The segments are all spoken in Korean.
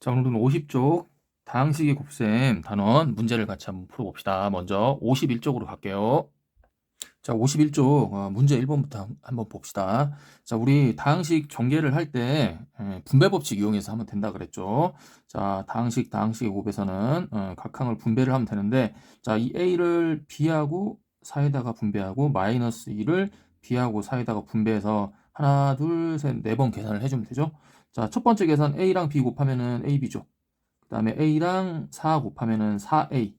자, 오늘은 50쪽 다항식의 곱셈 단원 문제를 같이 한번 풀어봅시다. 먼저 51쪽으로 갈게요. 자, 51쪽 어, 문제 1번부터 한번 봅시다. 자, 우리 다항식 전개를 할 때 분배 법칙 이용해서 하면 된다 그랬죠. 자, 다항식 다항식의 곱에서는 어, 각 항을 분배를 하면 되는데 자, 이 a를 b하고 4에다가 분배하고 마이너스 2를 b하고 4에다가 분배해서 하나, 둘, 셋, 네 번 계산을 해주면 되죠. 자, 첫 번째 계산 A랑 B 곱하면은 AB죠. 그 다음에 A랑 4 곱하면은 4A.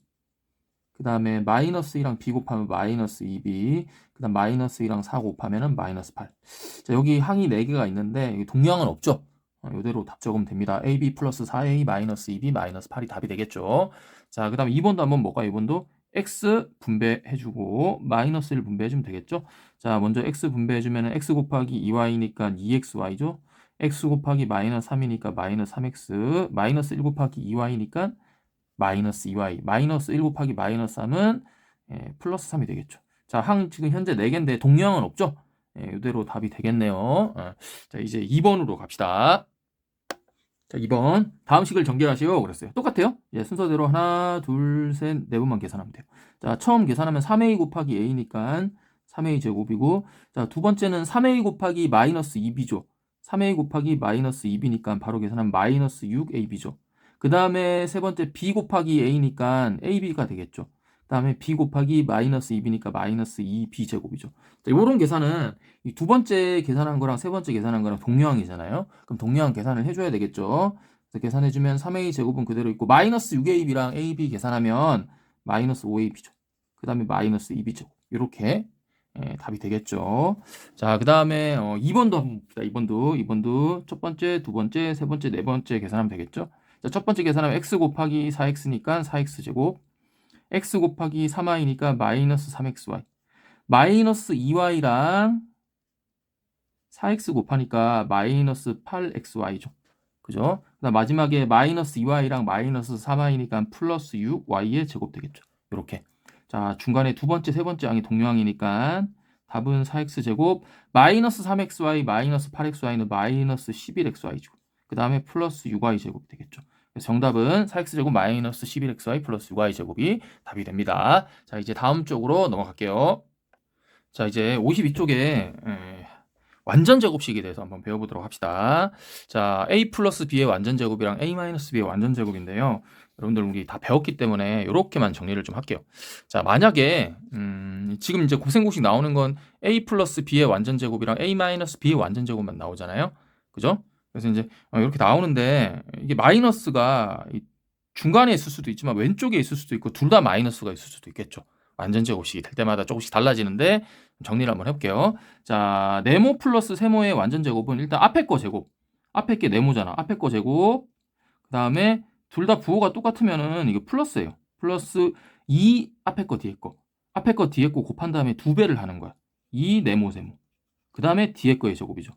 그 다음에 마이너스 2랑 B 곱하면 마이너스 2B. 그 다음 마이너스 2랑 4 곱하면은 마이너스 8. 자, 여기 항이 4개가 있는데 동량은 없죠. 어, 이대로 답 적으면 됩니다. AB 플러스 4A 마이너스 2B 마이너스 8이 답이 되겠죠. 자, 그 다음에 2번도 한번 볼까요? 2번도 x 분배해주고 마이너스 1 분배해주면 되겠죠. 자, 먼저 x 분배해주면 x 곱하기 2y니까 2xy죠. X 곱하기 마이너스 3이니까 마이너스 3x 마이너스 1 곱하기 2y니까 마이너스 2y 마이너스 1 곱하기 마이너스 3은 예, 플러스 3이 되겠죠. 자, 항 지금 현재 4개인데 동량은 없죠? 예, 이대로 답이 되겠네요. 어. 자, 이제 2번으로 갑시다. 자, 2번. 다음 식을 전개하시오. 그랬어요. 똑같아요. 예, 순서대로 하나, 둘, 셋, 네 번만 계산하면 돼요. 자, 처음 계산하면 3a 곱하기 a니까 3a 제곱이고, 자, 두 번째는 3a 곱하기 마이너스 2b죠. 3a 곱하기 마이너스 2b니까 바로 계산하면 마이너스 6ab죠. 그 다음에 세 번째 b 곱하기 a니까 ab가 되겠죠. 그 다음에 b 곱하기 마이너스 2b니까 마이너스 2b 제곱이죠. 자, 이런 계산은 두 번째 계산한 거랑 세 번째 계산한 거랑 동량이잖아요. 그럼 동량 계산을 해줘야 되겠죠. 계산해주면 3a 제곱은 그대로 있고 마이너스 6ab랑 ab 계산하면 마이너스 5ab죠. 그 다음에 마이너스 2b 제곱 이렇게 예, 답이 되겠죠. 자, 그 다음에 어, 2번도 한번 봅시다. 2번도 2번도 첫 번째, 두 번째, 세 번째, 네 번째 계산하면 되겠죠. 자, 첫 번째 계산하면 x 곱하기 4x니까 4x 제곱 x 곱하기 3y니까 마이너스 3xy 마이너스 2y랑 4x 곱하니까 마이너스 8xy죠. 그죠? 그다음 마지막에 마이너스 2y랑 마이너스 3y니까 플러스 6y의 제곱 되겠죠. 이렇게. 자, 중간에 두 번째, 세 번째 양이 동량이니까 답은 4x 제곱 마이너스 3xy 마이너스 8xy는 마이너스 11xy죠. 그 다음에 플러스 6y 제곱이 되겠죠. 그래서 정답은 4x 제곱 마이너스 11xy 플러스 6y 제곱이 답이 됩니다. 자, 이제 다음 쪽으로 넘어갈게요. 자, 이제 52쪽에 에, 완전 제곱식에 대해서 한번 배워보도록 합시다. 자, a 플러스 b의 완전 제곱이랑 a 마이너스 b의 완전 제곱인데요. 여러분들 우리 다 배웠기 때문에 이렇게만 정리를 좀 할게요. 자, 만약에 음, 지금 이제 고생고식 나오는 건 a 플러스 b의 완전 제곱이랑 a 마이너스 b의 완전 제곱만 나오잖아요. 그죠? 그래서 이제 어, 이렇게 나오는데 이게 마이너스가 중간에 있을 수도 있지만 왼쪽에 있을 수도 있고 둘 다 마이너스가 있을 수도 있겠죠. 완전 제곱식이 될 때마다 조금씩 달라지는데 정리를 한번 해볼게요. 자, 네모 플러스 세모의 완전 제곱은 일단 앞에 거 제곱. 앞에 게 네모잖아. 앞에 거 제곱. 그 다음에 둘 다 부호가 똑같으면은 이게 플러스예요. 플러스 2 앞에 거 뒤에 거. 앞에 거 뒤에 거 곱한 다음에 두 배를 하는 거야. 2 네모 세모. 그 다음에 뒤에 거의 제곱이죠.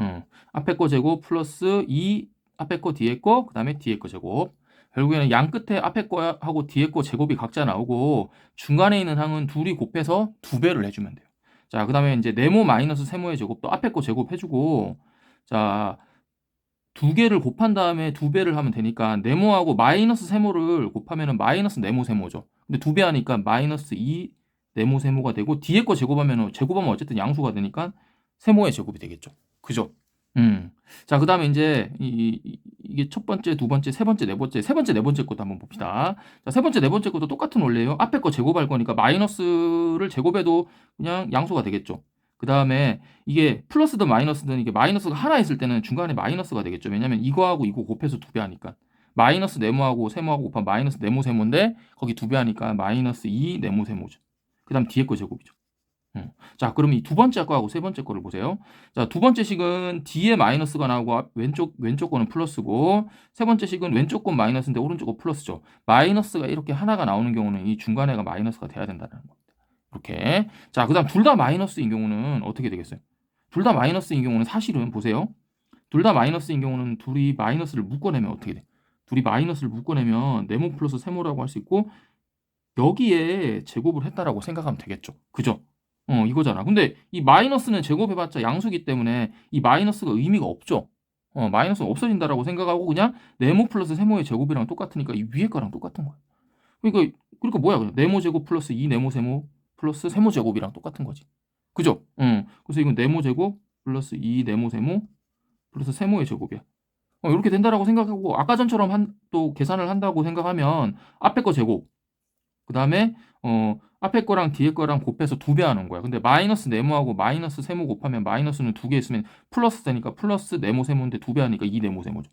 음, 앞에 거 제곱 플러스 2 앞에 거 뒤에 거, 그 다음에 뒤에 거 제곱. 결국에는 양 끝에 앞에 거하고 뒤에 거 제곱이 각자 나오고 중간에 있는 항은 둘이 곱해서 두 배를 해주면 돼요. 자, 그 다음에 이제 네모 마이너스 세모의 제곱도 앞에 거 제곱해주고 자, 두 개를 곱한 다음에 두 배를 하면 되니까 네모하고 마이너스 세모를 곱하면은 마이너스 네모 세모죠. 근데 두 배 하니까 마이너스 2 네모 세모가 되고 뒤에 거 제곱하면은 제곱하면 어쨌든 양수가 되니까 세모의 제곱이 되겠죠. 그죠? 음. 자, 그 다음에 이제 이, 이, 이게 첫 번째, 두 번째, 세 번째, 네 번째, 세 번째, 네 번째 것도 한번 봅시다. 자, 세 번째, 네 번째 것도 똑같은 원리예요. 앞에 거 제곱할 거니까 마이너스를 제곱해도 그냥 양수가 되겠죠. 그 다음에 이게 플러스든 마이너스든 이게 마이너스가 하나 있을 때는 중간에 마이너스가 되겠죠. 왜냐면 이거하고 이거 곱해서 두 배 하니까. 마이너스 네모하고 세모하고 곱하면 마이너스 네모 세모인데 거기 두 배 하니까 마이너스 2 네모 세모죠. 그 다음 뒤에 거 제곱이죠. 음. 자, 그럼 이 두 번째 거하고 세 번째 거를 보세요. 자, 두 번째 식은 뒤에 마이너스가 나오고 왼쪽 왼쪽 거는 플러스고 세 번째 식은 왼쪽 건 마이너스인데 오른쪽 거 플러스죠. 마이너스가 이렇게 하나가 나오는 경우는 이 중간에가 마이너스가 돼야 된다는 겁니다. 이렇게. 자, 그다음 둘 다 마이너스인 경우는 어떻게 되겠어요? 둘 다 마이너스인 경우는 사실은 보세요. 둘 다 마이너스인 경우는 둘이 마이너스를 묶어내면 어떻게 돼? 둘이 마이너스를 묶어내면 네모 플러스 세모라고 할 수 있고 여기에 제곱을 했다라고 생각하면 되겠죠. 그죠? 어, 이거잖아. 근데 이 마이너스는 제곱해봤자 양수기 때문에 이 마이너스가 의미가 없죠. 어, 마이너스는 없어진다라고 생각하고 그냥 네모 플러스 세모의 제곱이랑 똑같으니까 이 위에 거랑 똑같은 거야. 그러니까 그러니까 뭐야 그냥 네모 제곱 플러스 이 네모 세모 플러스 세모 제곱이랑 똑같은 거지. 그죠? 응. 그래서 이건 네모 제곱 플러스 이 네모 세모 플러스 세모의 제곱이야. 어, 이렇게 된다라고 생각하고 아까 전처럼 한, 또 계산을 한다고 생각하면 앞에 거 제곱 그 다음에 어, 앞에 거랑 뒤에 거랑 곱해서 두 배 하는 거야. 근데 마이너스 네모하고 마이너스 세모 곱하면 마이너스는 두 개 있으면 플러스 되니까 플러스 네모 세모인데 두 배 하니까 이 네모 세모죠.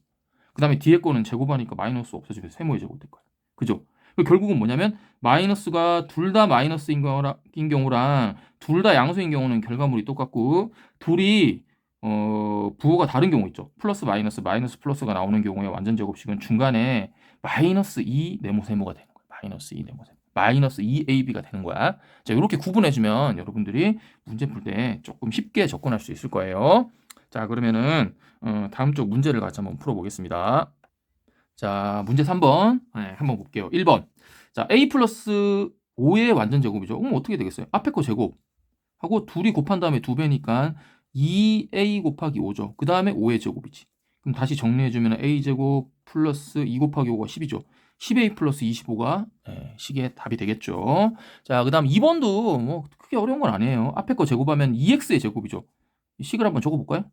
그 다음에 뒤에 거는 제곱하니까 마이너스 없어지면 세모의 제곱 될 거야. 그죠? 결국은 뭐냐면 마이너스가 둘 다 마이너스인 경우랑 둘 다 양수인 경우는 결과물이 똑같고 둘이 어, 부호가 다른 경우 있죠. 플러스 마이너스 마이너스 플러스가 나오는 경우에 완전 제곱식은 중간에 마이너스 2 네모 세모가 되는 거예요. 마이너스 2 네모 세모. 마이너스 2ab가 되는 거야. 자, 이렇게 구분해주면 여러분들이 문제 풀 때 조금 쉽게 접근할 수 있을 거예요. 자, 그러면은 어, 다음 쪽 문제를 같이 한번 풀어보겠습니다. 자, 문제 3번 네, 한번 볼게요. 1번. 자, a 플러스 5의 완전 제곱이죠. 그럼 어떻게 되겠어요? 앞에 거 제곱 하고 둘이 곱한 다음에 두 배니까 2a 곱하기 5죠. 그 다음에 5의 제곱이지. 그럼 다시 정리해주면 a 제곱 플러스 2 곱하기 5가 10이죠. 10a 플러스 25가 예, 식의 답이 되겠죠. 자, 그 다음 2번도 뭐 크게 어려운 건 아니에요. 앞에 거 제곱하면 2x의 제곱이죠. 이 식을 한번 적어볼까요?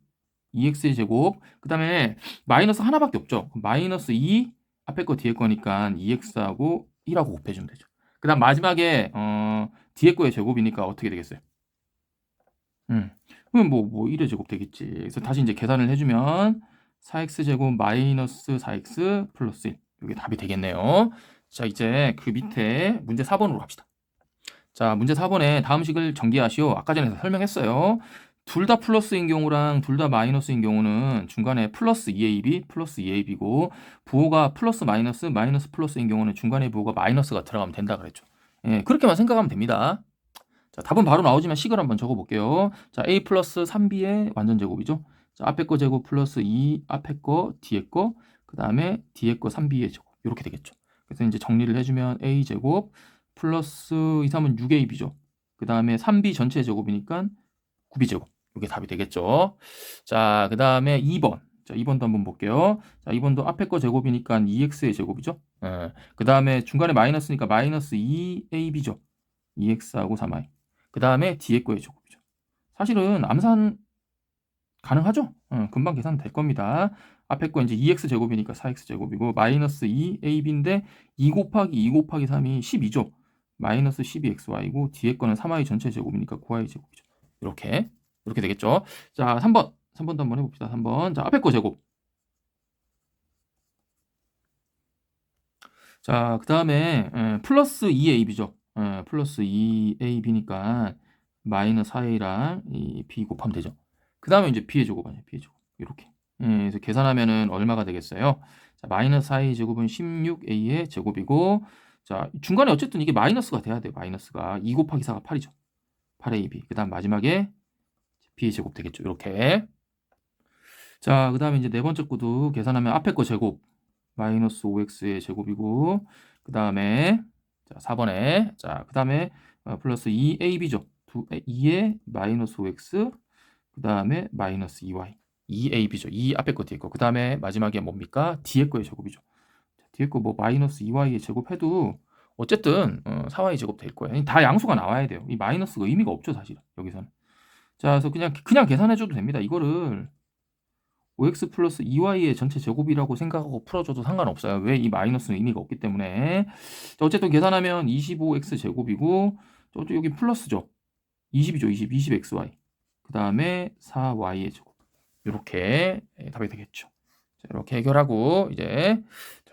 2x의 제곱. 그 다음에 마이너스 하나밖에 없죠. 마이너스 2 앞에 거 뒤에 거니까 2x하고 1하고 곱해주면 되죠. 그 다음 마지막에 어, 뒤에 거의 제곱이니까 어떻게 되겠어요? 음, 그럼 뭐, 뭐 1의 제곱 되겠지. 그래서 다시 이제 계산을 해주면 4x 제곱 마이너스 4x 플러스 1. 이게 답이 되겠네요. 자, 이제 그 밑에 문제 4번으로 갑시다. 자, 문제 4번에 다음 식을 전개하시오. 아까 전에 설명했어요. 둘 다 플러스인 경우랑 둘 다 마이너스인 경우는 중간에 플러스 2ab 플러스 2ab고 부호가 플러스 마이너스 마이너스 플러스인 경우는 중간에 부호가 마이너스가 들어가면 된다 그랬죠. 예, 그렇게만 생각하면 됩니다. 자, 답은 바로 나오지만 식을 한번 적어볼게요. 자, a 플러스 3b의 완전 제곱이죠. 자, 앞에 거 제곱 플러스 2 앞에 거 뒤에 거 그 다음에 뒤에 거 3b의 제곱 이렇게 되겠죠. 그래서 이제 정리를 해주면 a 제곱 플러스 2, 3은 6ab죠. 그 다음에 3b 전체 제곱이니까 9b 제곱 이게 답이 되겠죠. 자, 그 다음에 2번. 자, 2번도 한번 볼게요. 자, 2번도 앞에 거 제곱이니까 2x의 제곱이죠. 예. 그 다음에 중간에 마이너스니까 마이너스 2ab죠. 2x하고 3i. 그 다음에 뒤에 거의 제곱이죠. 사실은 암산 가능하죠? 어, 금방 계산 될 겁니다. 앞에 거 이제 2x 제곱이니까 4x 제곱이고 마이너스 2ab인데 2 곱하기 2 곱하기 3이 12죠. 마이너스 12xy고 뒤에 거는 3y 전체 제곱이니까 9y 제곱이죠. 이렇게 이렇게 되겠죠. 자, 3번. 3번도 한번 해봅시다. 3번. 자, 앞에 거 제곱. 자, 그 다음에 플러스 2ab죠. 에, 플러스 2ab니까 마이너스 4a랑 이 b 곱하면 되죠. 그 다음에 이제 b의 제곱 아니에요. b의 제곱. 이렇게. 예, 그래서 계산하면은 얼마가 되겠어요? 자, 마이너스 4a 제곱은 16a의 제곱이고 자, 중간에 어쨌든 이게 마이너스가 돼야 돼요. 마이너스가 2 곱하기 4가 8이죠. 8ab. 그 다음 마지막에 b의 제곱 되겠죠. 이렇게. 자, 그 다음에 이제 네 번째 거도 계산하면 앞에 거 제곱 마이너스 5x의 제곱이고 그 다음에 자, 4번에 자, 그 다음에 어, 플러스 2ab죠. 2에 마이너스 5x 그 다음에 마이너스 2y 2ab죠. 2 앞에 거 뒤에 거. 그 다음에 마지막에 뭡니까? 뒤에 거의 제곱이죠. 자, 뒤에 거 뭐 마이너스 2y의 제곱해도 어쨌든 어, 4y 제곱 될 거예요. 다 양수가 나와야 돼요. 이 마이너스가 의미가 없죠, 사실 여기서는. 자, 그래서 그냥 그냥 계산해줘도 됩니다. 이거를 5x 플러스 2y의 전체 제곱이라고 생각하고 풀어줘도 상관없어요. 왜 이 마이너스는 의미가 없기 때문에. 자, 어쨌든 계산하면 25x 제곱이고 저쪽 여기 플러스죠. 20이죠. 20, 20xy. 그 다음에 4y의 제곱. 이렇게 답이 되겠죠. 자, 이렇게 해결하고 이제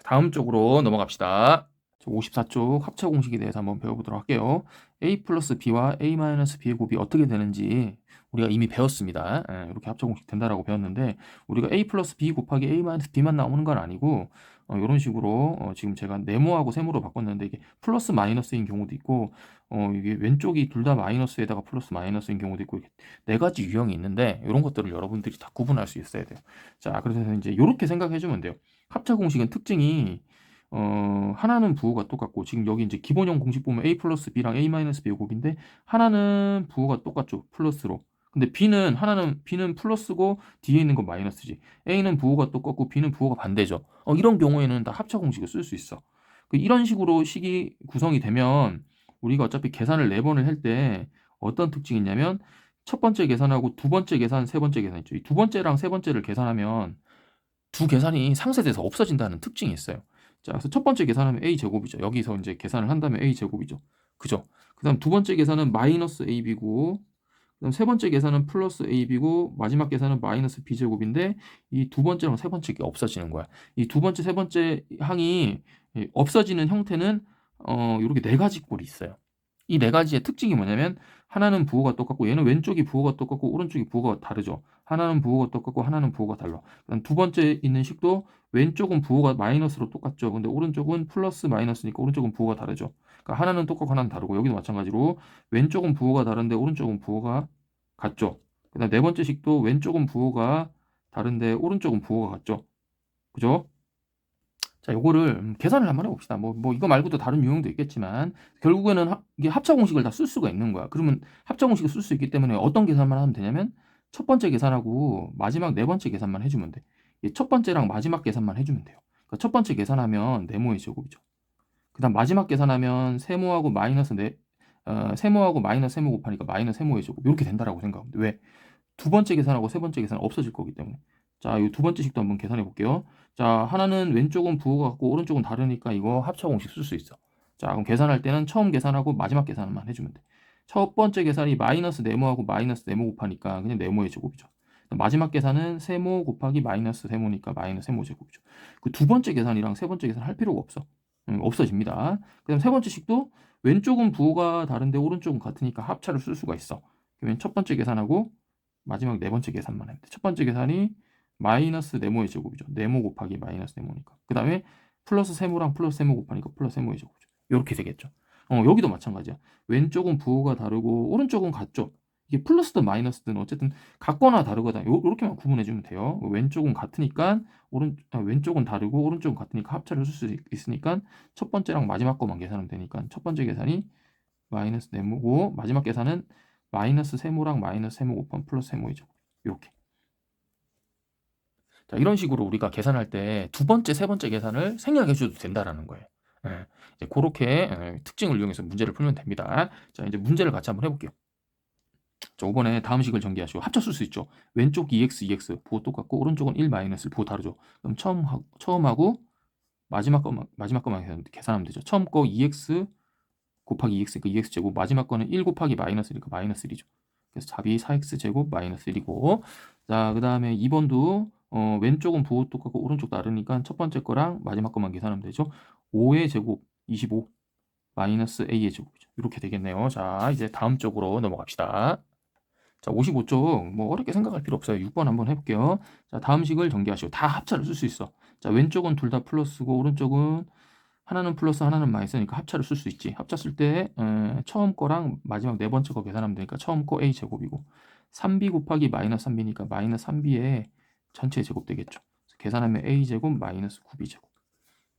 다음 쪽으로 넘어갑시다. 54쪽 합차 공식에 대해서 한번 배워보도록 할게요. a 플러스 b와 a 마이너스 b의 곱이 어떻게 되는지 우리가 이미 배웠습니다. 예, 이렇게 합차 공식 된다라고 배웠는데 우리가 a 플러스 b 곱하기 a 마이너스 b만 나오는 건 아니고 어, 이런 식으로 어, 지금 제가 네모하고 세모로 바꿨는데 이게 플러스 마이너스인 경우도 있고 어, 이게 왼쪽이 둘 다 마이너스에다가 플러스 마이너스인 경우도 있고 이렇게 네 가지 유형이 있는데 이런 것들을 여러분들이 다 구분할 수 있어야 돼요. 자, 그래서 이제 이렇게 생각해 주면 돼요. 합차 공식은 특징이 어, 하나는 부호가 똑같고 지금 여기 이제 기본형 공식 보면 a 플러스 b랑 a 마이너스 b의 곱인데 하나는 부호가 똑같죠. 플러스로. 근데 b는 하나는 b는 플러스고 뒤에 있는 건 마이너스지. a는 부호가 똑같고 b는 부호가 반대죠. 어, 이런 경우에는 다 합차 공식을 쓸 수 있어. 그 이런 식으로 식이 구성이 되면 우리가 어차피 계산을 네 번을 할 때 어떤 특징이 있냐면 첫 번째 계산하고 두 번째 계산, 세 번째 계산 있죠. 이 두 번째랑 세 번째를 계산하면 두 계산이 상쇄돼서 없어진다는 특징이 있어요. 자, 그래서 첫 번째 계산하면 a 제곱이죠. 여기서 이제 계산을 한다면 a 제곱이죠. 그죠? 그다음 두 번째 계산은 마이너스 ab고 세 번째 계산은 플러스 ab고 마지막 계산은 마이너스 b 제곱인데 이 두 번째랑 세 번째 게 없어지는 거야. 이 두 번째 세 번째 항이 예, 없어지는 형태는 어 이렇게 네 가지 꼴이 있어요. 이 네 가지의 특징이 뭐냐면 하나는 부호가 똑같고 얘는 왼쪽이 부호가 똑같고 오른쪽이 부호가 다르죠. 하나는 부호가 똑같고 하나는 부호가 달라. 두 번째 있는 식도 왼쪽은 부호가 마이너스로 똑같죠. 근데 오른쪽은 플러스 마이너스니까 오른쪽은 부호가 다르죠. 그러니까 하나는 똑같고 하나는 다르고 여기도 마찬가지로 왼쪽은 부호가 다른데 오른쪽은 부호가 같죠. 그다음 네 번째 식도 왼쪽은 부호가 다른데 오른쪽은 부호가 같죠. 그죠? 자, 요거를 음, 계산을 한번 해봅시다. 뭐, 뭐 이거 말고도 다른 유형도 있겠지만 결국에는 합, 이게 합차 공식을 다 쓸 수가 있는 거야. 그러면 합차 공식을 쓸 수 있기 때문에 어떤 계산만 하면 되냐면 첫 번째 계산하고 마지막 네 번째 계산만 해주면 돼. 이첫 번째랑 마지막 계산만 해주면 돼요. 그러니까 첫 번째 계산하면 네모의 제곱이죠. 그다음 마지막 계산하면 세모하고 마이너스 네 어, 세모하고 마이너스 세모 곱하니까 마이너스 세모의 제곱 이렇게 된다라고 돼. 왜? 두 번째 계산하고 세 번째 계산 없어질 거기 때문에. 자, 이 두 번째 식도 한번 계산해 볼게요. 자, 하나는 왼쪽은 부호가 같고 오른쪽은 다르니까 이거 합차 공식 쓸 수 있어. 자, 그럼 계산할 때는 처음 계산하고 마지막 계산만 해주면 돼. 첫 번째 계산이 마이너스 네모하고 마이너스 네모 곱하니까 그냥 네모의 제곱이죠. 마지막 계산은 세모 곱하기 마이너스 세모니까 마이너스 세모 제곱이죠. 그 두 번째 계산이랑 세 번째 계산 할 필요가 없어. 음, 없어집니다. 그다음 세 번째 식도 왼쪽은 부호가 다른데 오른쪽은 같으니까 합차를 쓸 수가 있어. 그러면 첫 번째 계산하고 마지막 네 번째 계산만 하면 돼. 첫 번째 계산이 마이너스 네모의 제곱이죠. 네모 곱하기 마이너스 네모니까. 그 다음에 플러스 세모랑 플러스 세모 곱하니까 플러스 세모의 제곱이죠. 이렇게 되겠죠. 어, 여기도 마찬가지야. 왼쪽은 부호가 다르고 오른쪽은 같죠. 이게 플러스든 마이너스든 어쨌든 같거나 다르거나 요, 요렇게만 구분해 주면 돼요. 왼쪽은 같으니까 오른 아, 왼쪽은 다르고 오른쪽은 같으니까 합차를 쓸 수 있으니까 첫 번째랑 마지막 거만 계산하면 되니까 첫 번째 계산이 마이너스 네모고 마지막 계산은 마이너스 세모랑 마이너스 세모 곱하면 플러스 세모이죠. 이렇게. 자, 이런 식으로 우리가 계산할 때 두 번째, 세 번째 계산을 생략해 줘도 된다라는 거예요. 예, 이제 그렇게 예, 특징을 이용해서 문제를 풀면 됩니다. 자, 이제 문제를 같이 한번 해볼게요. 자, 5번에 다음 식을 전개하시고 쓸수 있죠. 왼쪽 2x, 2x 부호 똑같고 오른쪽은 1 마이너스 부호 다르죠. 그럼 처음 하, 처음하고 마지막 거만 마지막 거만 계산- 계산하면 되죠. 처음 거 2x 곱하기 2x니까 2x 제곱 마지막 거는 1 곱하기 마이너스니까 마이너스 1이죠. 그래서 답이 4x 제곱 마이너스 1이고 자, 그 다음에 2번도 어, 왼쪽은 부호 똑같고 오른쪽 다르니까 첫 번째 거랑 마지막 것만 계산하면 되죠. 5의 제곱 25 마이너스 a의 제곱이죠. 이렇게 되겠네요. 자, 이제 다음 쪽으로 넘어갑시다. 자, 55쪽 뭐 어렵게 생각할 필요 없어요. 6번 한번 해볼게요. 자, 다음 식을 전개하시고 다 합차를 쓸 수 있어. 자, 왼쪽은 둘 다 플러스고 오른쪽은 하나는 플러스 하나는 마이너스니까 합차를 쓸 수 있지. 합차 쓸 때 처음 거랑 마지막 네 번째 거 계산하면 되니까 처음 거 a 제곱이고 3b 곱하기 마이너스 3b니까 마이너스 3b의 전체 제곱 되겠죠. 계산하면 a 제곱 마이너스 9b 제곱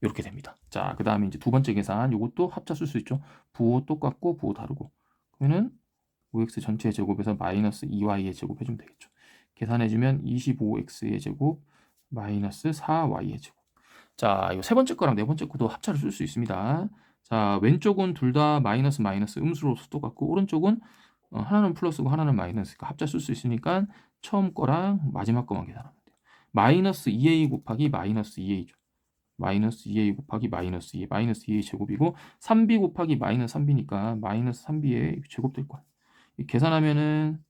이렇게 됩니다. 자, 그 다음에 이제 두 번째 계산 이것도 합차 쓸 수 있죠. 부호 똑같고 부호 다르고 그러면은 5x 전체 제곱에서 마이너스 2y의 제곱 해주면 되겠죠. 계산해주면 25x의 제곱 마이너스 4y의 제곱. 자, 이거 세 번째 거랑 네 번째 거도 합차를 쓸 수 있습니다. 자, 왼쪽은 둘 다 마이너스 마이너스 음수로 똑같고 오른쪽은 어, 하나는 플러스고 하나는 마이너스니까 합차 쓸 수 있으니까 처음 거랑 마지막 거만 계산하면 돼요. 마이너스 2a 곱하기 마이너스 2a죠. 마이너스 2a 곱하기 마이너스 2 마이너스 2a 제곱이고 3b 곱하기 마이너스 3b니까 마이너스 3b의 제곱 될 거야. 이 계산하면은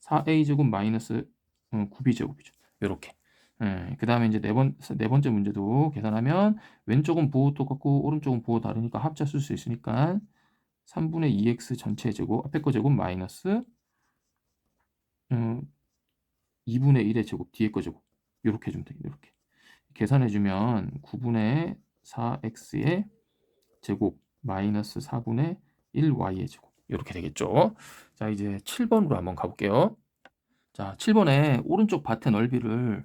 4a 제곱 마이너스 어, 9b 제곱이죠. 요렇게. 예, 그 다음에 이제 네, 번, 네 번째 문제도 계산하면 왼쪽은 부호 똑같고 오른쪽은 부호 다르니까 합차 쓸수 있으니까 3분의 2x 전체 제곱 앞에 거 제곱 마이너스 음, 2분의 1의 제곱 뒤에 거 제곱 이렇게 해주면 되겠네 이렇게 계산해주면 9분의 4x의 제곱 마이너스 4분의 1y의 제곱 이렇게 되겠죠 자 이제 7번으로 한번 가볼게요 자 7번에 오른쪽 밭의 넓이를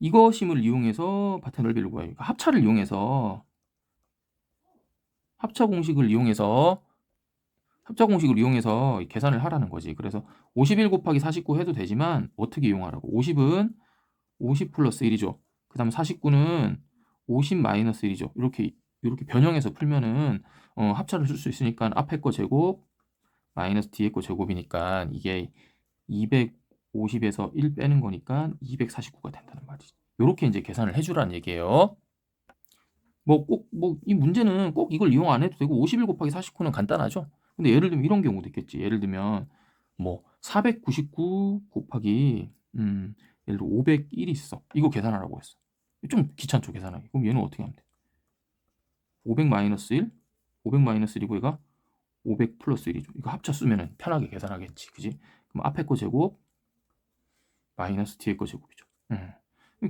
이것임을 이용해서 밭의 넓이를 구해요 그러니까 합차를 이용해서 합차 공식을 이용해서 합차 공식을 이용해서 계산을 하라는 거지. 그래서 51 곱하기 49 해도 되지만 어떻게 이용하라고? 50은 50 플러스 1이죠. 그 다음 49는 50 마이너스 1이죠. 이렇게 이렇게 변형해서 풀면은 어, 합차를 쓸 수 있으니까 앞에 거 제곱 마이너스 뒤에 거 제곱이니까 이게 250에서 1 빼는 거니까 249가 된다는 말이지. 이렇게 이제 계산을 해주라는 얘기예요. 뭐 꼭 뭐 이 문제는 꼭 이걸 이용 안 해도 되고 51 곱하기 49는 간단하죠. 근데 예를 들면 이런 경우도 있겠지. 예를 들면 뭐 499 곱하기 음 예를 들어 501이 있어. 이거 계산하라고 했어. 좀 귀찮죠 계산하기. 그럼 얘는 어떻게 하면 돼? 500 마이너스 1, 500 마이너스 1이고 얘가 500 플러스 1이죠. 이거 합쳐 쓰면은 편하게 계산하겠지. 그지? 그럼 앞에 거 제곱 마이너스 뒤에 거 제곱이죠. 음.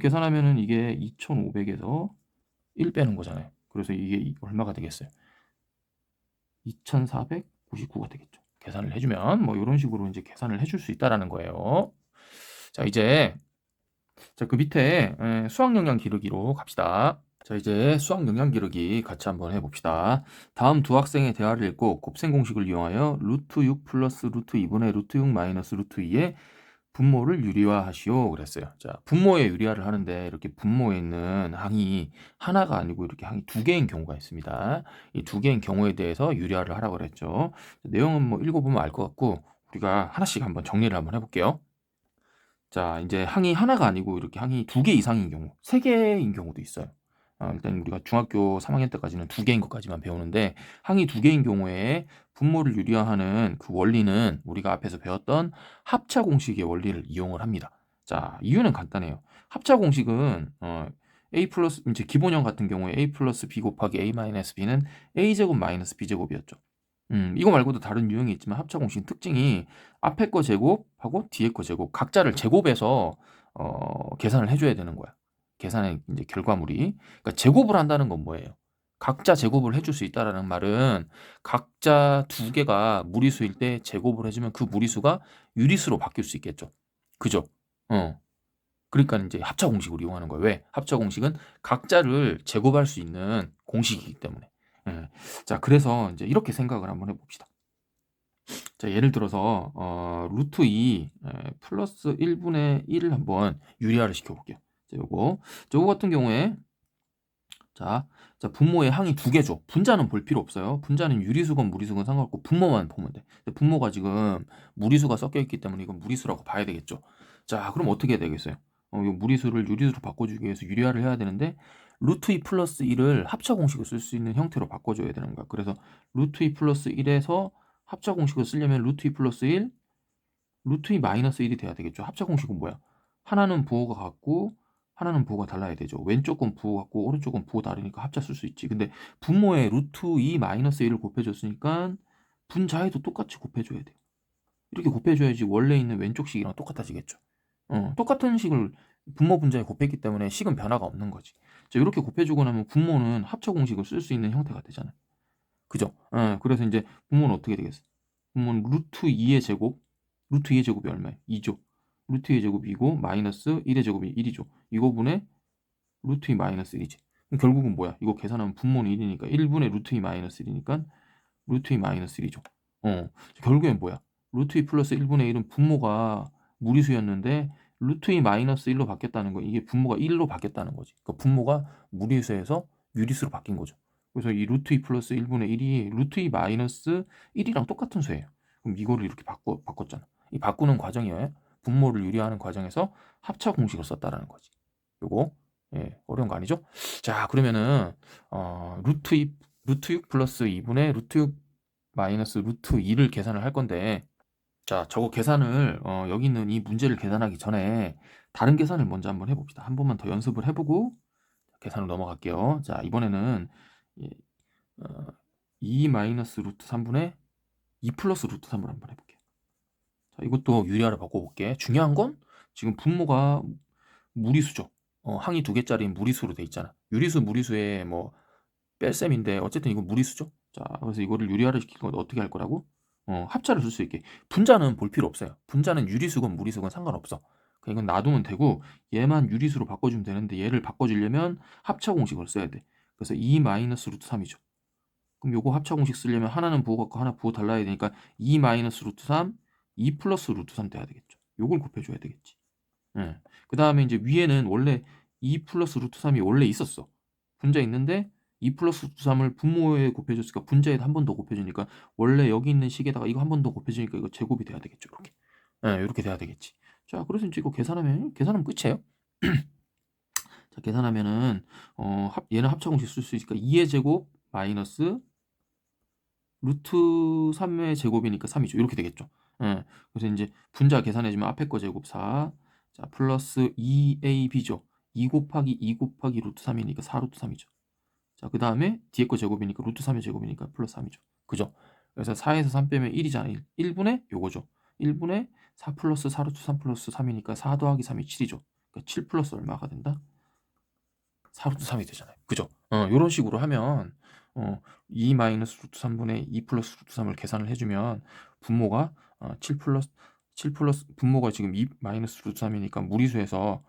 계산하면은 이게 2500에서 1 빼는 거잖아요. 그래서 이게 얼마가 되겠어요? 2499가 되겠죠. 계산을 해주면 뭐 이런 식으로 이제 계산을 해줄 수 있다라는 거예요. 자 이제 자 그 밑에 에, 수학 영양 기르기로 갑시다. 자 이제 수학 영양 기르기 같이 한번 해봅시다. 다음 두 학생의 대화를 읽고 곱셈 공식을 이용하여 루트 6 플러스 루트 2분의 루트 6 마이너스 루트 2의 분모를 유리화하시오 그랬어요. 자, 분모에 유리화를 하는데 이렇게 분모에 있는 항이 하나가 아니고 이렇게 항이 두 개인 경우가 있습니다. 이 두 개인 경우에 대해서 유리화를 하라고 그랬죠. 내용은 뭐 읽어보면 알 것 같고 우리가 하나씩 한번 정리를 한번 해볼게요. 자, 이제 항이 하나가 아니고 이렇게 항이 두 개 이상인 경우, 세 개인 경우도 있어요. 어, 일단 우리가 중학교 3학년 때까지는 두 개인 것까지만 배우는데 항이 두 개인 경우에 분모를 유리화하는 그 원리는 우리가 앞에서 배웠던 합차 공식의 원리를 이용을 합니다. 자, 이유는 간단해요. 합차 공식은 어, a 플러스 이제 기본형 같은 경우에 a 플러스 b 곱하기 a 마이너스 b는 a 제곱 마이너스 b 제곱이었죠. 음, 이거 말고도 다른 유형이 있지만 합차 공식 특징이 앞에 거 제곱하고 뒤에 거 제곱 각자를 제곱해서 어, 계산을 해줘야 되는 거야. 계산의 이제 결과물이. 그러니까 제곱을 한다는 건 뭐예요? 각자 제곱을 해줄 수 있다라는 말은 각자 두 개가 무리수일 때 제곱을 해주면 그 무리수가 유리수로 바뀔 수 있겠죠. 그죠? 어. 그러니까 이제 합차 공식을 이용하는 거예요. 왜? 합차 공식은 각자를 제곱할 수 있는 공식이기 때문에. 예. 자, 그래서 이제 이렇게 생각을 한번 해봅시다. 자, 예를 들어서 어, 루트 2 에, 플러스 1분의 1을 한번 유리화를 시켜볼게요. 자, 요거 저거 같은 경우에 자, 자 분모의 항이 두 개죠. 분자는 볼 필요 없어요. 분자는 유리수건 무리수건 상관없고 분모만 보면 돼. 분모가 지금 무리수가 섞여 있기 때문에 이건 무리수라고 봐야 되겠죠. 자, 그럼 어떻게 해야 되겠어요? 어, 이 무리수를 유리수로 바꿔주기 위해서 유리화를 해야 되는데 루트 2 플러스 1을 합차 공식을 쓸 수 있는 형태로 바꿔줘야 되는 거야. 그래서 루트 2 플러스 1에서 합차 공식을 쓰려면 루트 2 플러스 1, 루트 2 마이너스 1이 돼야 되겠죠. 합차 공식은 뭐야? 하나는 부호가 같고 하나는 부호가 달라야 되죠. 왼쪽은 부호 같고 오른쪽은 부호 다르니까 합차 쓸수 있지. 근데 분모에 루트 2 마이너스 1을 곱해줬으니까 분자에도 똑같이 곱해줘야 돼요. 이렇게 곱해줘야지 원래 있는 왼쪽 식이랑 똑같아지겠죠. 어, 똑같은 식을 분모 분자에 곱했기 때문에 식은 변화가 없는 거지. 자, 이렇게 곱해주고 나면 분모는 합차 공식을 쓸 수 있는 형태가 되잖아요. 그죠? 어, 그래서 이제 분모는 어떻게 되겠어? 분모는 루트 2의 제곱, 루트 2의 제곱이 얼마예요? 2죠. 루트 2의 제곱이 2고 마이너스 1의 제곱이 1이죠. 이거 분의 루트 2 마이너스 1이지. 그럼 결국은 뭐야? 이거 계산하면 분모는 1이니까 1분의 루트 2 마이너스 1이니까 루트 2 마이너스 1이죠. 어, 결국엔 뭐야? 루트 2 플러스 1분의 1은 분모가 무리수였는데 루트 2 마이너스 1로 바뀌었다는 거 이게 분모가 1로 바뀌었다는 거지. 그러니까 분모가 무리수에서 유리수로 바뀐 거죠. 그래서 이 루트 2 플러스 1분의 1이 루트 2 마이너스 1이랑 똑같은 수예요. 그럼 이거를 이렇게 바꿔, 바꿨잖아. 이 바꾸는 과정이에요. 분모를 유리하는 과정에서 합차 공식을 썼다라는 거지. 요거 예, 어려운 거 아니죠? 자, 그러면은 어, 루트 2 루트 6 플러스 2분의 루트 6 마이너스 루트 2를 계산을 할 건데 자, 저거 계산을 어, 여기 있는 이 문제를 계산하기 전에 다른 계산을 먼저 한번 해봅시다. 한 번만 더 연습을 해보고 계산을 넘어갈게요. 자, 이번에는 예, 어, 2 마이너스 루트 3분의 2 플러스 루트 3을 한번 해볼게요. 자, 이것도 유리화를 바꿔볼게. 중요한 건 지금 분모가 무리수죠. 어, 항이 두 개짜리 무리수로 돼 있잖아. 유리수 무리수의 뭐 뺄셈인데 어쨌든 이건 무리수죠. 자, 그래서 이거를 유리화를 시키는 건 어떻게 할 거라고? 어, 합차를 쓸 수 있게. 분자는 볼 필요 없어요. 분자는 유리수건 무리수건 상관없어. 그러니까 이건 놔두면 되고 얘만 유리수로 바꿔주면 되는데 얘를 바꿔주려면 합차 공식을 써야 돼. 그래서 2 마이너스 루트 3이죠. 그럼 요거 합차 공식 쓰려면 하나는 부호 갖고 하나 부호 달라야 되니까 2 마이너스 루트 3, 2 플러스 루트 3 돼야 되겠죠. 요걸 곱해줘야 되겠지. 예. 그 다음에 이제 위에는 원래 2 플러스 루트 3이 원래 있었어. 분자 있는데 2 플러스 루트 3을 분모에 곱해줬으니까 분자에도 한번 더 곱해주니까 원래 여기 있는 식에다가 이거 한 번 더 곱해주니까 이거 제곱이 돼야 되겠죠. 이렇게. 예, 이렇게 돼야 되겠지. 자, 그래서 이제 이거 계산하면 계산하면 끝이에요. 자, 계산하면은 어, 합, 얘는 합차 공식 쓸 수 있으니까 2의 제곱 마이너스 루트 3의 제곱이니까 3이죠. 이렇게 되겠죠. 예. 그래서 이제 분자 계산해주면 앞에 거 제곱 4, 자 플러스 2ab죠. 2 곱하기 2 곱하기 루트 3이니까 4 루트 3이죠. 자, 그 다음에 뒤에 거 제곱이니까 루트 3의 제곱이니까 플러스 3이죠. 그죠? 그래서 4에서 3 빼면 1이잖아. 1. 1분의 요거죠. 1분의 4 플러스 4 루트 3 플러스 3이니까 4 더하기 3이 7이죠. 그러니까 7 플러스 얼마가 된다? 4 루트 3이 되잖아요. 그죠? 어, 요런 식으로 하면 어, 2 마이너스 루트 3분의 2 플러스 루트 3을 계산을 해주면 분모가 어, 7 플러스 7 플러스 분모가 지금 2 마이너스 루트 3이니까 무리수에서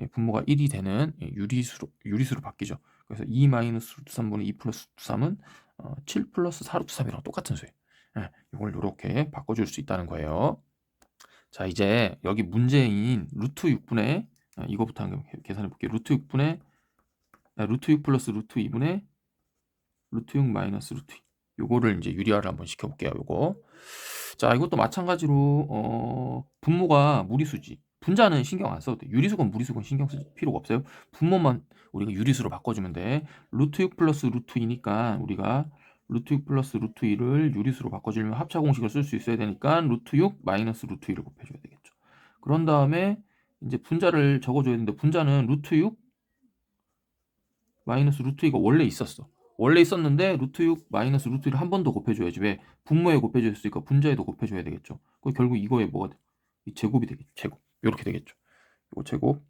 예, 분모가 1이 되는 예, 유리수로 유리수로 바뀌죠. 그래서 2 마이너스 루트 3분의 2 플러스 루트 3은 어, 7 플러스 4 루트 3이랑 똑같은 수예요. 예, 이걸 이렇게 바꿔줄 수 있다는 거예요. 자 이제 여기 문제인 루트 6분의 아, 이거부터 한번 계산해 볼게요. 루트 6분의 아, 루트 6 플러스 루트 2분의 루트 6 마이너스 루트 2 요거를 이제 유리화를 한번 시켜볼게요. 요거 자 이것도 마찬가지로 어, 분모가 무리수지 분자는 신경 안 써도 돼. 유리수건 무리수건 신경 쓸 필요가 없어요. 분모만 우리가 유리수로 바꿔주면 돼. 루트 6 플러스 루트 2니까 우리가 루트 6 플러스 루트 2를 유리수로 바꿔주려면 합차 공식을 쓸 수 있어야 되니까 루트 6 마이너스 루트 2를 곱해줘야 되겠죠. 그런 다음에 이제 분자를 적어줘야 되는데 분자는 루트 6 마이너스 루트 2가 원래 있었어. 원래 있었는데 루트 6 마이너스 루트 1을 한 번 더 곱해줘야지 왜 분모에 곱해줬으니까 분자에도 곱해줘야 되겠죠. 그 결국 이거에 뭐가 돼? 이 제곱이 되겠죠. 제곱 이렇게 되겠죠. 이거 제곱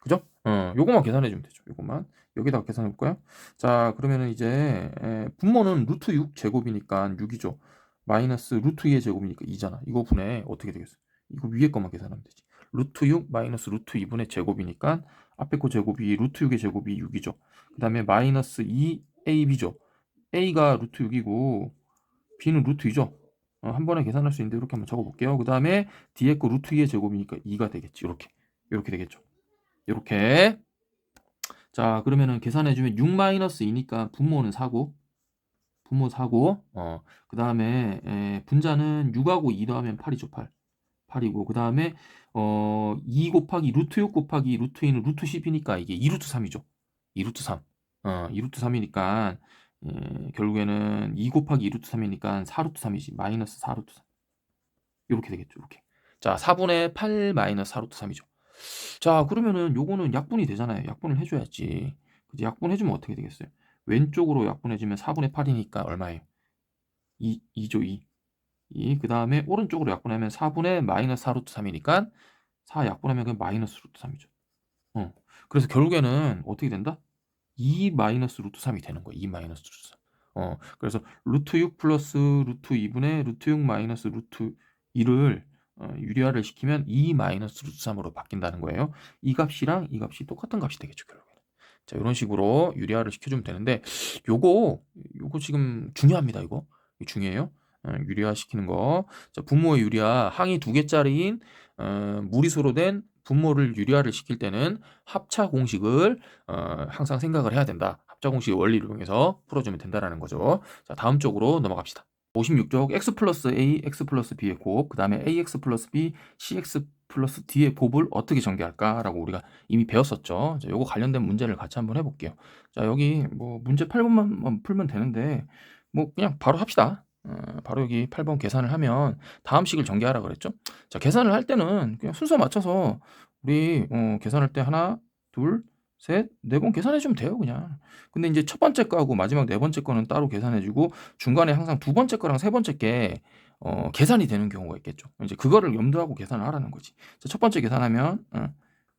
그죠? 어, 요거만 계산해주면 되죠. 요거만 여기다가 계산해 볼까요? 자 그러면은 이제 에, 분모는 루트 6 제곱이니까 6이죠. 마이너스 루트 2의 제곱이니까 2잖아. 이거 분해 어떻게 되겠어? 이거 위에 것만 계산하면 되지. 루트 6 마이너스 루트 2분의 제곱이니까 앞에 거 제곱이 루트 6의 제곱이 6이죠. 그 다음에 마이너스 2ab죠. a가 루트 6이고 b는 루트 2죠. 어, 한 번에 계산할 수 있는데 이렇게 한번 적어볼게요. 그 다음에 뒤에 거 루트 2의 제곱이니까 2가 되겠지. 이렇게 이렇게 되겠죠. 이렇게 자 그러면은 계산해주면 6 마이너스 2니까 분모는 4고 분모 4고 어, 그 다음에 분자는 6하고 2 더하면 8이죠. 8 8이고 그 다음에 어, 2 곱하기 루트 6 곱하기 루트 2는 루트 10이니까 이게 2루트 3이죠. 2루트 3. 어, 2 루트 3이니까 예, 결국에는 2 곱하기 2 루트 3이니까 4 루트 3이지. 마이너스 4 루트 3. 이렇게 되겠죠. 이렇게. 자, 4분의 8 마이너스 4 루트 3이죠. 자, 그러면은 요거는 약분이 되잖아요. 약분을 해줘야지. 그지? 약분 해주면 어떻게 되겠어요? 왼쪽으로 약분해주면 4분의 8이니까 얼마예요? 2, 2죠, 2. 2. 그 다음에 오른쪽으로 약분하면 4분의 마이너스 4 루트 3이니까 4 약분하면 그냥 마이너스 루트 3이죠. 어. 그래서 결국에는 어떻게 된다? 2 마이너스 루트 3이 되는 거야. 2 마이너스 루트 3. 어. 그래서 루트 6 플러스 루트 2분의 루트 6 마이너스 루트 2를 어, 유리화를 시키면 2 마이너스 루트 3으로 바뀐다는 거예요. 이 값이랑 이 값이 똑같은 값이 되겠죠, 결국에는. 자, 이런 식으로 유리화를 시켜주면 되는데, 요거, 요거 지금 중요합니다, 이거. 중요해요. 어, 유리화 시키는 거. 자, 분모의 유리화 항이 두 개짜리인 어, 무리수로 된 분모를 유리화를 시킬 때는 합차 공식을 어, 항상 생각을 해야 된다. 합차 공식의 원리를 이용해서 풀어주면 된다라는 거죠. 자, 다음 쪽으로 넘어갑시다. 56쪽 x 플러스 a, x 플러스 b의 곱, 그 다음에 ax 플러스 b, cx 플러스 d의 곱을 어떻게 전개할까라고 우리가 이미 배웠었죠. 자, 요거 관련된 문제를 같이 한번 해볼게요. 자, 여기 뭐 문제 8번만 풀면 되는데 뭐 그냥 바로 합시다. 어, 바로 여기 8번 계산을 하면 다음 식을 전개하라 그랬죠. 자, 계산을 할 때는 그냥 순서 맞춰서 우리 어, 계산할 때 하나, 둘, 셋, 네 번 계산해 주면 돼요, 그냥. 근데 이제 첫 번째 거하고 마지막 네 번째 거는 따로 계산해 주고 중간에 항상 두 번째 거랑 세 번째 게 어, 계산이 되는 경우가 있겠죠. 이제 그거를 염두하고 계산을 하라는 거지. 자, 첫 번째 계산하면 어,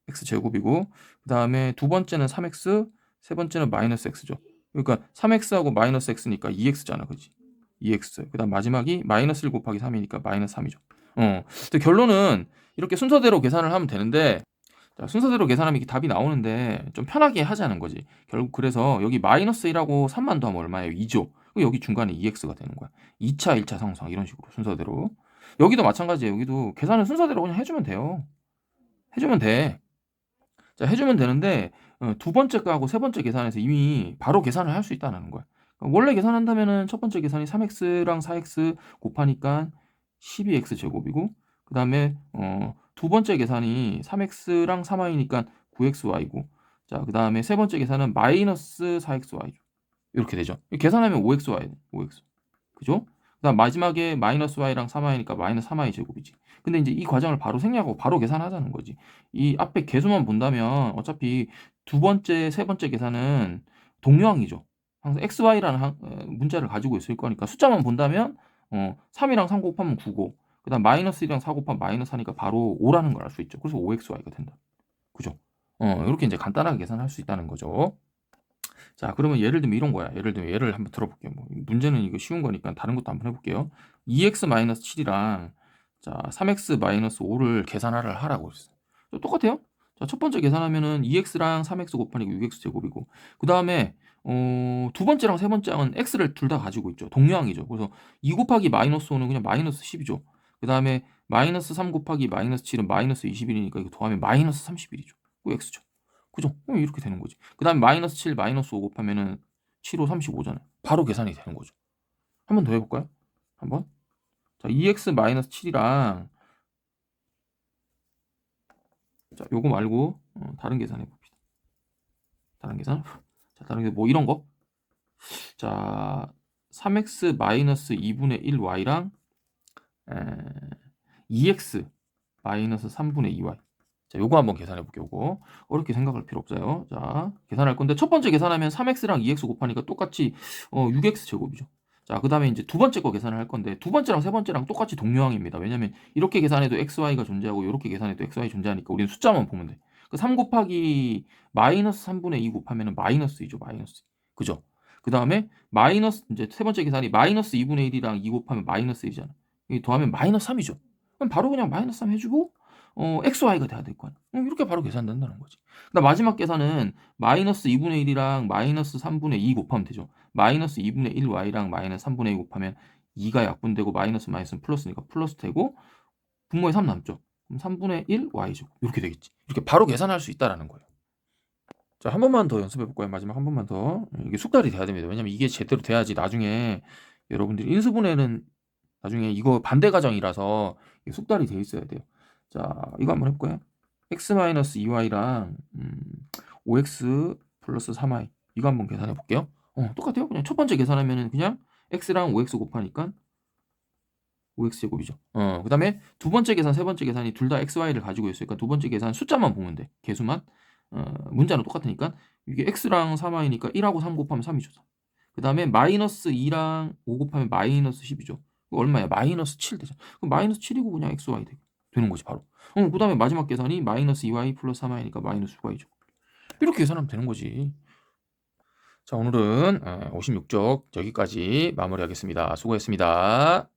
x 제곱이고 그다음에 두 번째는 3x, 세 번째는 마이너스 x죠. 그러니까 3x하고 마이너스 x니까 2x잖아, 그지? 2x. 그 다음 마지막이 마이너스 1 곱하기 3이니까 마이너스 3이죠. 어. 결론은 이렇게 순서대로 계산을 하면 되는데 자, 순서대로 계산하면 이게 답이 나오는데 좀 편하게 하자는 거지. 결국 그래서 여기 마이너스 1하고 3만 더하면 얼마예요? 2죠. 그럼 여기 중간에 2x가 되는 거야. 2차, 1차 상수항 이런 식으로 순서대로. 여기도 마찬가지예요. 여기도 계산은 순서대로 그냥 해주면 돼요. 해주면 돼. 자, 해주면 되는데 어, 두 번째 거하고 세 번째 계산에서 이미 바로 계산을 할 수 있다는 거야. 원래 계산한다면은 첫 번째 계산이 3x랑 4x 곱하니까 12x 제곱이고 그 다음에 어, 두 번째 계산이 3x랑 3y니까 9xy고 자, 그 다음에 세 번째 계산은 마이너스 4xy죠. 이렇게 되죠. 계산하면 5xy, 5x. 그죠? 그 다음 마지막에 마이너스 y랑 3y니까 마이너스 3y 제곱이지. 근데 이제 이 과정을 바로 생략하고 바로 계산하자는 거지. 이 앞에 개수만 본다면 어차피 두 번째, 세 번째 계산은 동료항이죠. 항상 xy라는 항, 어, 문자를 가지고 있을 거니까 숫자만 본다면 어, 3이랑 3 곱하면 9고 그 다음 마이너스 1이랑 4 곱하면 마이너스 하니까 바로 5라는 걸 알 수 있죠. 그래서 5xy가 된다. 그죠? 어, 이렇게 이제 간단하게 계산할 수 있다는 거죠. 자, 그러면 예를 들면 이런 거야. 예를 들면 예를 한번 들어볼게요. 뭐, 문제는 이거 쉬운 거니까 다른 것도 한번 해볼게요. 2x-7이랑 자, 3x-5를 계산하라 하라고 했어. 똑같아요. 자, 첫 번째 계산하면은 2x랑 3x 곱하니까 6x 제곱이고 그 다음에 어, 두 번째랑 세 번째는 x를 둘 다 가지고 있죠. 동량이죠. 그래서 2 곱하기 마이너스 5는 그냥 마이너스 10이죠. 그 다음에 마이너스 3 곱하기 마이너스 7은 마이너스 21이니까 이거 더하면 마이너스 31이죠. 그 x죠. 그죠? 어, 이렇게 되는 거지. 그 다음에 마이너스 7 마이너스 5 곱하면은 7, 5, 35잖아요. 바로 계산이 되는 거죠. 한 번 더 해볼까요? 한번. 자, 2x 마이너스 7이랑 자, 요거 말고 어, 다른 계산 해 봅시다. 다른 계산. 자, 다른 게 뭐 이런 거. 자, 3x 마이너스 2분의 1y랑 에, 2x 마이너스 3분의 2y. 자, 요거 한번 계산해 볼게요. 요거. 어렵게 생각할 필요 없어요. 자, 계산할 건데 첫 번째 계산하면 3x랑 2x 곱하니까 똑같이 어, 6x 제곱이죠. 자, 그 다음에 이제 두 번째 거 계산을 할 건데 두 번째랑 세 번째랑 똑같이 동료항입니다. 왜냐면 이렇게 계산해도 xy가 존재하고 이렇게 계산해도 xy 존재하니까 우리는 숫자만 보면 돼. 그 3 곱하기 마이너스 3분의 2 곱하면은 마이너스 2죠. 마이너스. 그죠? 그 다음에 마이너스 이제 세 번째 계산이 마이너스 2분의 1이랑 2 곱하면 마이너스 1이잖아. 이 더하면 마이너스 3이죠. 그럼 바로 그냥 마이너스 3 해주고 어, xy가 돼야 될 거 아니야. 어, 이렇게 바로 계산된다는 거지. 그다음 마지막 계산은 마이너스 2분의 1이랑 마이너스 3분의 2 곱하면 되죠. 마이너스 2분의 1y랑 마이너스 3분의 2 곱하면 2가 약분되고 마이너스 마이너스는 플러스니까 플러스 되고 분모에 3 남죠. 그럼 3분의 1 y죠. 이렇게 되겠지. 이렇게 바로 계산할 수 있다라는 거예요. 자, 한 번만 더 연습해 볼 거예요. 마지막 한 번만 더. 이게 숙달이 돼야 됩니다. 왜냐면 이게 제대로 돼야지 나중에 여러분들이 인수분해는 나중에 이거 반대 가정이라서 이게 숙달이 돼 있어야 돼요. 자, 이거 한번 해볼까요? x-2y랑 음, 5x 플러스 3y 이거 한번 계산해 볼게요. 어, 똑같아요. 그냥 첫 번째 계산하면은 그냥 x랑 5x 곱하니까 5x 제곱이죠. 어, 그다음에 두 번째 계산, 세 번째 계산이 둘 다 xy를 가지고 있으니까 두 번째 계산 숫자만 보면 돼. 개수만. 어, 문자는 똑같으니까 이게 x랑 3y니까 1하고 3 곱하면 3이죠. 그 다음에 마이너스 2랑 5 곱하면 마이너스 10이죠. 얼마야? 마이너스 7 되죠. 그럼 마이너스 7이고 그냥 xy 되고. 되는 거지 바로. 어, 그 다음에 마지막 계산이 마이너스 2y 플러스 3y니까 마이너스 9y죠. 이렇게 계산하면 되는 거지. 자 오늘은 56쪽 여기까지 마무리하겠습니다. 수고했습니다.